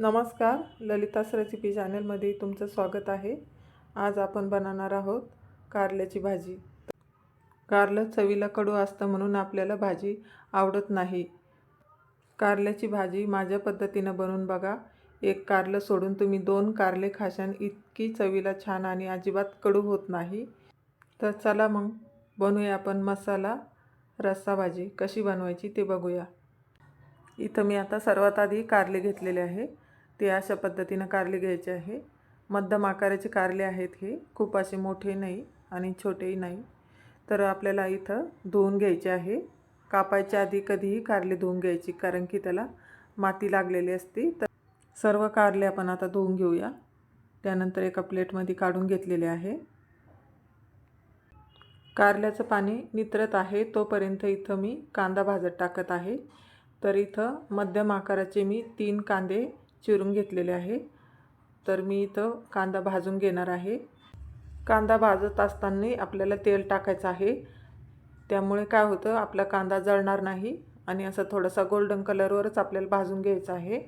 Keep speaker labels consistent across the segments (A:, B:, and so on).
A: नमस्कार ललितास रेसिपी चॅनलमध्ये तुमचं स्वागत आहे. आज आपण बनवणार आहोत कारल्याची भाजी. कारलं चवीला कडू असतं म्हणून आपल्याला भाजी आवडत नाही. कारल्याची भाजी माझ्या पद्धतीनं बनवून बघा. एक कारलं सोडून तुम्ही दोन कारले खाशान इतकी चवीला छान आणि अजिबात कडू होत नाही. तर चला मग बनवूया आपण मसाला रस्सा भाजी. कशी बनवायची ते बघूया. इथं मी आता सर्वात आधी कारले घेतलेले आहे. ते अशा पद्धतीनं कारले घ्यायचे आहे. मध्यम आकाराचे कारले आहेत हे. खूप असे मोठे नाही आणि छोटेही नाही. तर आपल्याला इथं धुवून घ्यायचे आहे. कापायच्या आधी कधीही कारले धुवून घ्यायची कारण की त्याला माती लागलेली असते. तर सर्व कारले आपण आता धुवून घेऊया. त्यानंतर एका प्लेटमध्ये काढून घेतलेले आहे. कारल्याचं पाणी नितरत आहे. तोपर्यंत इथं मी कांदा भाजत टाकत आहे. तर इथं मध्यम आकाराचे मी तीन कांदे चिरून घेतलेले आहे. तर मी इथं कांदा भाजून घेणार आहे. कांदा भाजत असताना आपल्याला तेल टाकायचं आहे. त्यामुळे काय होतं आपला कांदा जळणार नाही आणि असं थोडासा गोल्डन कलरवरच आपल्याला भाजून घ्यायचं आहे.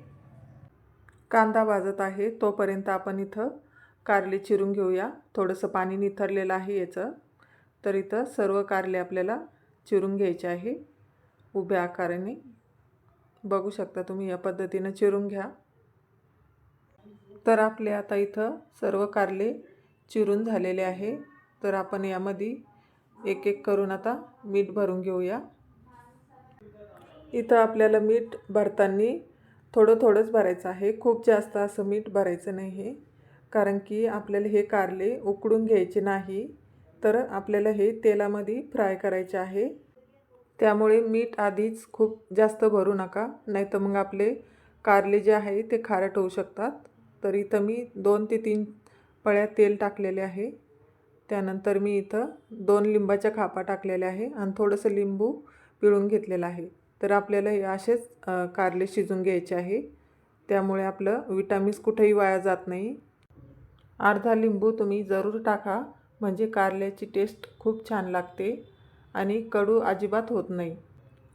A: कांदा भाजत आहे तोपर्यंत आपण इथं कारले चिरून घेऊया. थोडंसं पाणी निथरलेलं आहे याचं. तर इथं सर्व कारले आपल्याला चिरून घ्यायचे आहे. उभ्या आकाराने. बघू शकता तुम्ही या पद्धतीनं चिरून घ्या. तर आपले आता इथं सर्व कारले चिरून झालेले आहे. तर आपण यामध्ये एक एक करून आता मीठ भरून घेऊया. इथं आपल्याला मीठ भरताना थोडं थोडंच भरायचं आहे. खूप जास्त असं मीठ भरायचं नाही हे कारण की आपल्याला हे कारले उकडून घ्यायचे नाही. तर आपल्याला हे तेलामध्ये फ्राय करायचे आहे. त्यामुळे मीठ आधीच खूप जास्त भरू नका. नाही तर मग आपले कारले जे आहे ते खारट होऊ शकतात. तर इथं मी दोन ते तीन पळ्या तेल टाकलेले आहे. त्यानंतर मी इथं दोन लिंबाच्या खापा टाकलेल्या आहे आणि थोडंसं लिंबू पिळून घेतलेलं आहे. तर आपल्याला हे असेच कारले शिजून घ्यायचे आहे. त्यामुळे आपलं विटामिन्स कुठेही वाया जात नाही. अर्धा लिंबू तुम्ही जरूर टाका म्हणजे कारल्याची टेस्ट खूप छान लागते आणि कडू अजिबात होत नाही.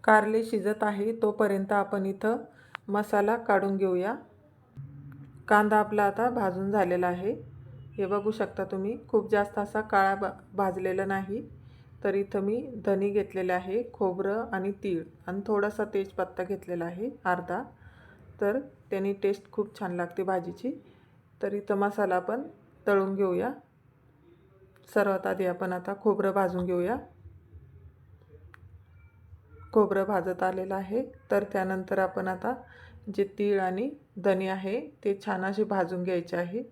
A: कारले शिजत आहे तोपर्यंत आपण इथं मसाला काढून घेऊया. कांदा आपला आता भाजून झालेला आहे. हे बघू शकता तुम्ही खूप जास्त असा काळा बा भाजलेला नाही. तर इथं मी धनी घेतलेले आहे खोबरं आणि तीळ आणि थोडासा तेजपत्ता घेतलेला आहे अर्धा. तर त्याने टेस्ट खूप छान लागते भाजीची. तर इथं मसाला आपण तळून घेऊया. सर्वात आधी आपण आता खोबरं भाजून घेऊया. खोबरं भाजत आलेलं आहे. तर त्यानंतर आपण आता जे तीळ आणि धने आहे ते छान असे भाजून घ्यायचे आहे.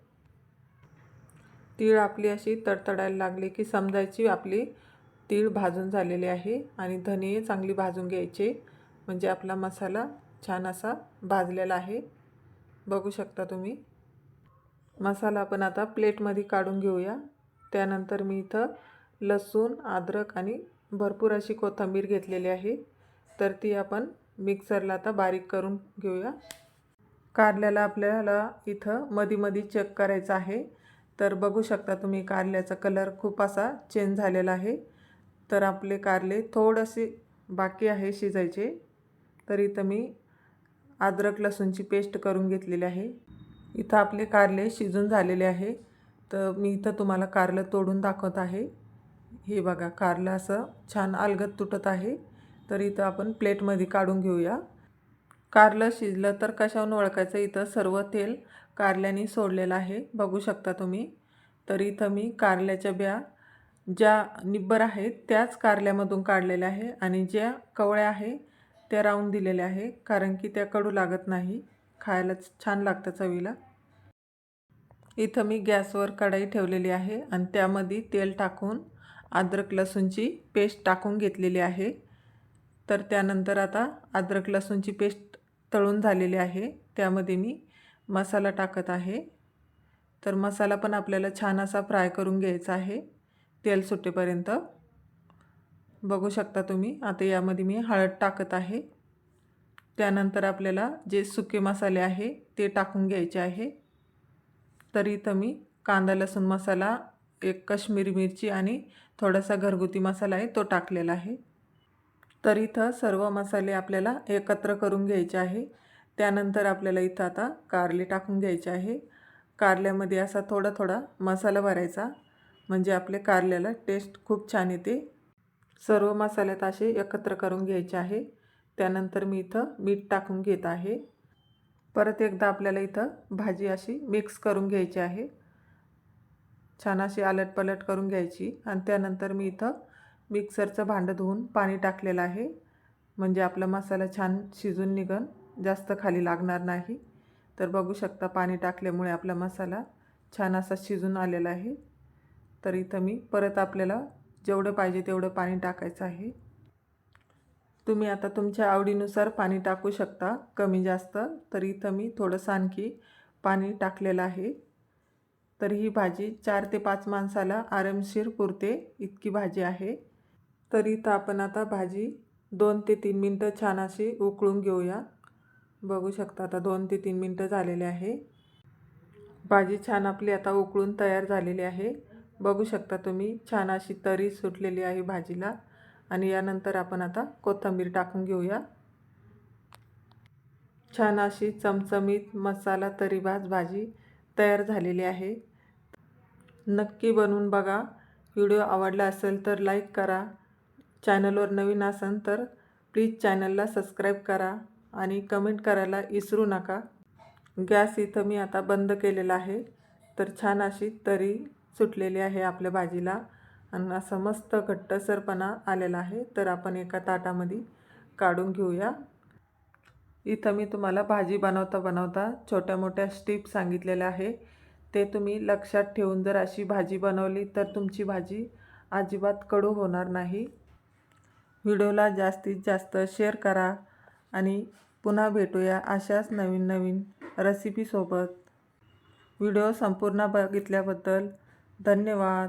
A: तीळ आपली अशी तडतडायला लागली की समजायची आपली तीळ भाजून झालेली आहे आणि धने चांगली भाजून घ्यायचे. म्हणजे आपला मसाला छान असा भाजलेला आहे. बघू शकता तुम्ही. मसाला आपण आता प्लेटमध्ये काढून घेऊया. त्यानंतर मी इथं लसूण अद्रक आणि भरपूर अशी कोथिंबीर घेतलेली आहे. तर ती आपण मिक्सरला आता बारीक करून घेऊया. कारल्याला आपल्याला इथं मध्ये मध्ये चेक करायचं आहे. तर बघू शकता तुम्ही कारल्याचा कलर खूप असा चेंज झालेला आहे. तर आपले कारले थोडेसे बाकी आहे शिजायचे. तर इथं मी अद्रक लसूणची पेस्ट करून घेतलेली आहे. इथं आपले कारले शिजून झालेले आहे. तर मी इथं तुम्हाला कारलं तोडून दाखवत आहे. हे बघा कारलं असं छान अलगत तुटत आहे. तर इथं आपण प्लेटमध्ये काढून घेऊया. कारलं शिजलं तर कशाहून ओळखायचं? इथं सर्व तेल कारल्याने सोडलेलं आहे. बघू शकता तुम्ही. तर इथं मी कारल्याच्या ब्या ज्या निब्बर आहेत त्याच कारल्यामधून काढलेल्या आहे आणि ज्या कवळ्या आहे त्या राहून दिलेल्या आहे कारण की त्या कडू लागत नाही. खायला छान लागतं चवीला. इथं मी गॅसवर कढाई ठेवलेली आहे आणि त्यामध्ये तेल टाकून अद्रक लसूणची पेस्ट टाकून घेतलेली आहे. तर त्यानंतर आता अद्रक लसूणची पेस्ट तळून झालेली आहे. त्यामध्ये मी मसाला टाकत आहे. तर मसाला पण आपल्याला छान असा फ्राय करून घ्यायचा आहे. तेल सुटेपर्यंत. बघू शकता तुम्ही आता यामध्ये मी हळद टाकत आहे. त्यानंतर आपल्याला जे सुके मसाले आहे ते टाकून घ्यायचे आहे. तर इथं मी कांदा लसूण मसाला एक कश्मीरी मिरची आणि थोडासा घरगुती मसाला आहे तो टाकलेला आहे. तर इथं सर्व मसाले आपल्याला एकत्र करून घ्यायचे आहे. त्यानंतर आपल्याला इथं आता कारले टाकून घ्यायचे आहे. कारल्यामध्ये असा थोडा थोडा मसाला भरायचा. म्हणजे आपले कारल्याला टेस्ट खूप छान येते. सर्व मसाल्यात असे एकत्र करून घ्यायचे आहे. त्यानंतर मी इथं मीठ टाकून घेत आहे. परत एकदा आपल्याला इथं भाजी अशी मिक्स करून घ्यायची आहे. छान अशी आलटपलट करून घ्यायची. आणि त्यानंतर मी इथं मिक्सरचं भांडं धुवून पाणी टाकलेलं आहे. म्हणजे आपला मसाला छान शिजून निघन. जास्त खाली लागणार नाही. तर बघू शकता पाणी टाकल्यामुळे आपला मसाला छान असा शिजून आलेला आहे. तर इथं मी परत आपल्याला जेवढं पाहिजे तेवढं पाणी टाकायचं आहे. तुम्ही आता तुमच्या आवडीनुसार पाणी टाकू शकता. कमी जास्त. तर इथं मी थोडंसं आणखी पाणी टाकलेलं आहे. तर ही भाजी चार ते पाच माणसाला आरामशीर पुरते. इतकी भाजी आहे. तर इथं आपण आता भाजी दोन ते तीन मिनटं छान अशी उकळून घेऊया. बघू शकता आता दोन ते तीन मिनटं झालेले आहे. भाजी छान आपली आता उकळून तयार झालेली आहे. बघू शकता तुम्ही छान अशी तरी सुटलेली आहे भाजीला. आणि यानंतर आपण आता कोथिंबीर टाकून घेऊया. छान अशी चमचमीत मसाला तरी भाज भाजी तयार झालेली आहे. नक्की बनवून बघा. व्हिडिओ आवडला असेल तर लाईक करा. चॅनलवर नवीन असेल तर प्लीज चॅनलला सबस्क्राईब करा आणि कमेंट करायला विसरू नका. गॅस इथं मी आता बंद केलेला आहे. तर छान अशी तरी सुटलेली आहे आपल्या भाजीला. आणि असं मस्त घट्टसरपणा आलेला आहे. तर आपण एका ताटामध्ये काढून घेऊया. इथं मी तुम्हाला भाजी बनवता बनवता छोट्या मोठ्या स्टीप सांगितलेल्या आहे. ते तुम्ही लक्षात ठेवून जर अशी भाजी बनवली तर तुमची भाजी अजिबात कडू होणार नाही. व्हिडिओला जास्तीत जास्त शेअर करा आणि पुन्हा भेटूया अशाच नवीन नवीन रेसिपीसोबत व्हिडिओ संपूर्ण बघितल्याबद्दल धन्यवाद.